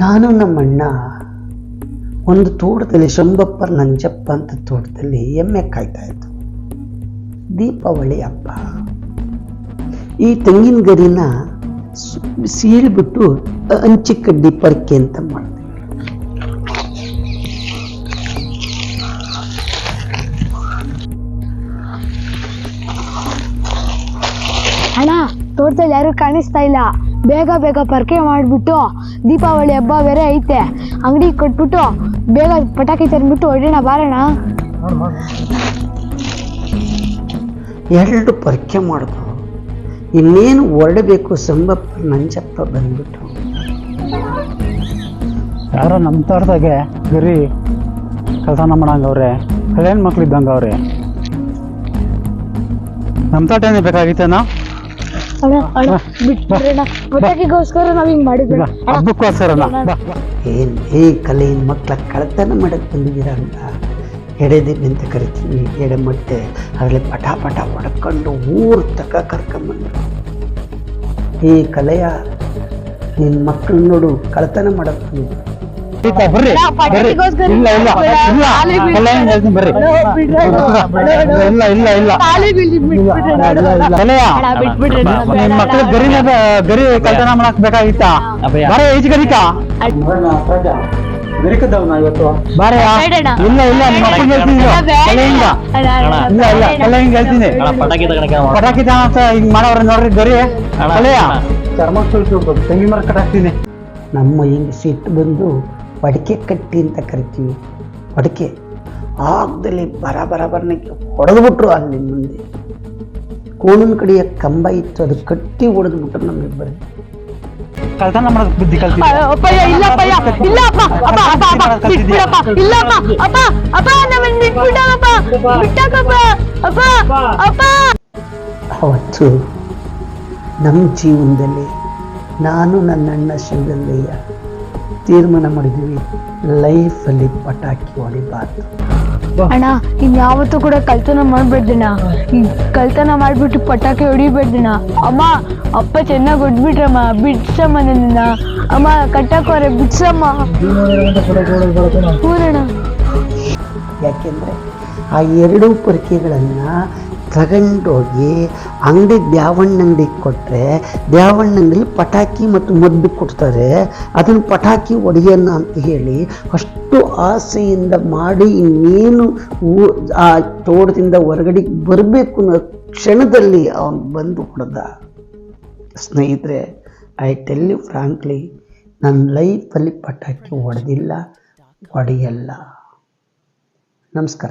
ನಾನು ನಮ್ಮಣ್ಣ ಒಂದು ತೋಟದಲ್ಲಿ ಶಂಬಪ್ಪ ನಂಜಪ್ಪ ಅಂತ ತೋಟದಲ್ಲಿ ಎಮ್ಮೆ ಕಾಯ್ತಾ ಇತ್ತು ದೀಪಾವಳಿ ಹಬ್ಬ. ಈ ತೆಂಗಿನ ಗರಿನ ಸೀಳ್ಬಿಟ್ಟು ಅಂಚಿ ಕಡ್ಡಿ ಪರ್ಕೆ ಅಂತ ಮಾಡಿದೆ ಅಣ್ಣ, ತೋಟದಲ್ಲಿ ಯಾರು ಕಾಣಿಸ್ತಾ ಇಲ್ಲ. ಬೇಗ ಬೇಗ ಪರಕೆ ಮಾಡಿಬಿಟ್ಟು ದೀಪಾವಳಿ ಹಬ್ಬ ಬೇರೆ ಐತೆ. ಅಂಗಡಿ ಕೊಟ್ಬಿಟ್ಟು ಬೇಗ ಪಟಾಕಿ ತಂದ್ಬಿಟ್ಟು ಹೊಡೋಣ ಬಾರಣ ಎರಡು ಪರಕೆ ಮಾಡಿದ್ರು ಇನ್ನೇನು ಹೊರಡಬೇಕು ಸಂಬಪ್ಪ ನಂಜಪ್ಪ ಬಂದ್ಬಿಟ್ಟು. ಯಾರೋ ನಮ್ಮ ತೋಟದಾಗೆ ಗರಿ ಕೆಲಸ ಮಾಡಂಗವ್ರೆ ಕಲ್ಯಾಣ ಮಕ್ಳು ಇದ್ದಂಗೆ ಅವ್ರೆ ನಮ್ಮ ತೋಟ ಏನೇ ಬೇಕಾಗಿತ್ತೇನೋ ಅಣ್ಣ ಅಣ್ಣ ಬಿಟ್ಬಿಡ್ರಣ್ಣ ಪಟಾಕಿಗೋಸ್ಕರ ನಾವ್ ಹಿಂಗ್ ಮಾಡಿದ್ವಿ. ಏನ್ ಈ ಕಲೆಯಿಂದ ಮಕ್ಕಳ ಕಳ್ತನ ಮಾಡಕ್ ಬಂದಿದ್ದೀರ ಅಂತ ಎಡೆದಿಬ್ಬಿ ಅಂತ ಎಡೆ ಮತ್ತೆ ಅದರಲ್ಲಿ ಪಟ ಪಟ ಹೊಡ್ಕೊಂಡು ಊರ್ ತಕ ಕರ್ಕೊಂಬಂದ್ರು ಈ ಕಲೆಯ ನಿನ್ನ ಮಕ್ಕಳು ನೋಡು ಕಳತನ ಮಾಡಕ್ ಬಂದಿದ್ರು. ಬರ್ರಿ. ಇಲ್ಲ ಇಲ್ಲ. ಇಲ್ಲ ಹೇಳ್ತೀನಿ ಬರ್ರಿ. ಇಲ್ಲ ಇಲ್ಲ. ಕಲೆಯ ಮಕ್ಳು ಗರಿನ ಗರಿ ಕಲ್ತನ ಮಾಡಕ್ ಬೇಕಾಗಿತ್ತ? ಬರ ಗರಿಕ. ಇಲ್ಲ ಇಲ್ಲ ನಿಮ್ಮ ಹೇಳ್ತೀನಿ. ಕಲೆಯಿಂದ ಇಲ್ಲ ಇಲ್ಲ ಹೇಳ್ತೀನಿ. ಪಟಾಕಿ ಮಾಡವ್ರ ಪಟಾಕಿ ತಾನ ಅಂತ ಹಿಂಗ್ ಮಾಡವ್ರೆ ನೋಡ್ರಿ ಗರಿ. ಕಲೆಯ. ಚರ್ಮ ಸುಲ್ತು ತೆಂಗಿನ ಮರ ಕಟ್ಟಾಕ್ತೀನಿ ನಮ್ಮ ಹಿಂಗ್ ಸಿಟ್ಟು ಬಂದು ಒಡಕೆ ಕಟ್ಟಿ ಅಂತ ಕರಿತೀವಿ ಒಡಕೆ ಆಗದಲ್ಲಿ ಬರ ಬರ ಬರನಕ್ಕೆ ಹೊಡೆದ್ಬಿಟ್ರು ಅಲ್ಲಿ ಮುಂದೆ ಕೋಣನ ಕಡೆಯ ಕಂಬ ಇತ್ತು ಅದು ಕಟ್ಟಿ ಹೊಡೆದ್ಬಿಟ್ರು ನಮ್ಮಿಬ್ಬರಿಗೆ ಕಳ್ತನ ಮಾಡೋದ್ ಬುದ್ಧಿ ಕಲ್ತೀನಿ ಅಯ್ಯೋ, ಅಪ್ಪಯ್ಯ, ಇಲ್ಲಪ್ಪಯ್ಯ, ಇಲ್ಲಪ್ಪ, ಅಪ್ಪ, ಅಪ್ಪ, ಅಪ್ಪ, ಬಿಟ್ಬಿಡಪ್ಪ, ಇಲ್ಲಪ್ಪ, ಅಪ್ಪ, ಅಪ್ಪ, ನಮ್ಮನ್ನ ಬಿಟ್ಬಿಡಪ್ಪ, ಬಿಟ್ಟಾಕಪ್ಪ, ಅಪ್ಪ, ಅಪ್ಪ. ಅವತ್ತು ನಮ್ಮ ಜೀವನದಲ್ಲಿ ನಾನು ನನ್ನ ಅಣ್ಣ ಶಿವಗಂಗಯ್ಯ ತೀರ್ಮಾನ ಮಾಡಿದ್ವಿ ಲೈಫಲ್ಲಿ ಪಟಾಕಿ ಹೊಡಿಬಾರ್ದು. ಅಣ್ಣ ಇನ್ಯಾವತ್ತೂ ಕೂಡ ಕಳ್ತನ ಮಾಡ್ಬೇಡ್ದಣ್ಣ ಈ ಕಳ್ತನ ಮಾಡ್ಬಿಟ್ಟು ಪಟಾಕಿ ಹೊಡಿಬೇಡ್ದಣ್ಣ ಅಮ್ಮ ಅಪ್ಪ ಚೆನ್ನಾಗಿ ಹೊಡ್ಬಿಟ್ರಮ್ಮ ಬಿಡ್ಸಮ್ಮ ನನ್ನ ಅಮ್ಮ ಕಟ್ಟಕೋರೆ ಬಿಡ್ಸಮ್ಮ. ಯಾಕೆಂದರೆ ಆ ಎರಡೂ ಪರಿಕೆಗಳನ್ನು ತಗೊಂಡೋಗಿ ಅಂಗಡಿ ದ್ಯಾವಣ್ಣ ಅಂಗಡಿಗೆ ಕೊಟ್ಟರೆ ದ್ಯಾವಣ್ಣ ಅಂಗಡಿ ಪಟಾಕಿ ಮತ್ತು ಮದ್ದು ಕೊಡ್ತಾರೆ. ಅದನ್ನು ಪಟಾಕಿ ಹೊಡೆಯೋಣ ಅಂತ ಹೇಳಿ ಅಷ್ಟು ಆಸೆಯಿಂದ ಮಾಡಿ ಇನ್ನೇನು ಊ- ಆ ತೋಟದಿಂದ ಹೊರಗಡೆ ಬರಬೇಕು ಅನ್ನೋ ಕ್ಷಣದಲ್ಲಿ ಅವನು ಬಂದು ಹೊಡೆದ ಸ್ನೇಹಿತರೆ ಐ ಟೆಲ್ ಯು ಫ್ರಾಂಕ್ಲಿ ನನ್ನ ಲೈಫಲ್ಲಿ ಪಟಾಕಿ ಹೊಡೆದಿಲ್ಲ ಹೊಡೆಯಲ್ಲ ನಮಸ್ಕಾರ.